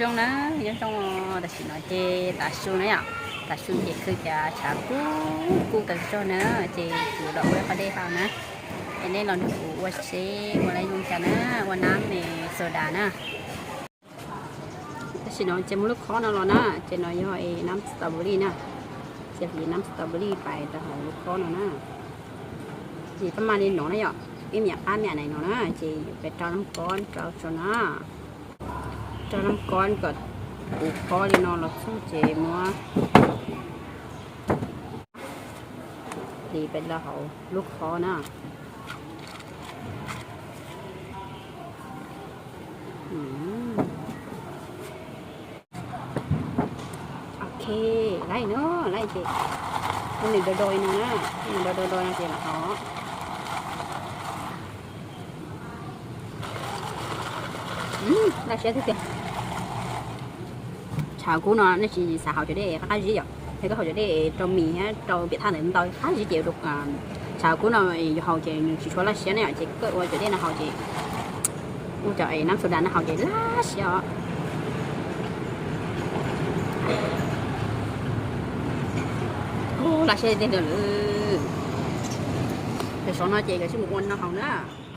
จงนะยังจงตัดสินใจตัดสินเนี่ยตัดสินใจคือจะฉากกู้กูตัดสินเนี่ยจดดอกไว้ก็ได้ฟังนะอันนี้เราดูวัาเชฟอะไรยังจะนะว่าน้ำในโซดานะตัดสินใจมุลค้อนเราเนะเจะน้อยย่อยน้ำสตรอเบอรี่นะเจะมีน้ำสตรอเบอรี่ไปแต่หอมกค้อนเราเนาะจีประมาณนี้หนอนเนาะอิ่มอยากอ้าเนี่ยไหนหนาะนะเจีไปจ้าน้ำก้อนจ้าชน่ะจะน้ำก้อนกดปูพอดีนอนหลับสู้เจมัวดีเป็นละเหาลูกคอนะโอเค ไล่เนาะไล่เจมันหนึ่งโดยยนะหนึ่งโดอยนะเจละเหาอืมน่เชื่อที่สุด chào cũ nó nó chỉ xã hội cho đấy khá dễ rồi thì cái hội cho đấy trong mì á trong biệt thang này tôi khá dễ chịu được chào cũ nó hậu chị chỉ số là xe này chị cứ ôi cho đấy là hậu chị ôi trời nam sudan nó hậu chị lá xe ô là xe đi được rồi số nó chị cái số một quân nó hậu nữa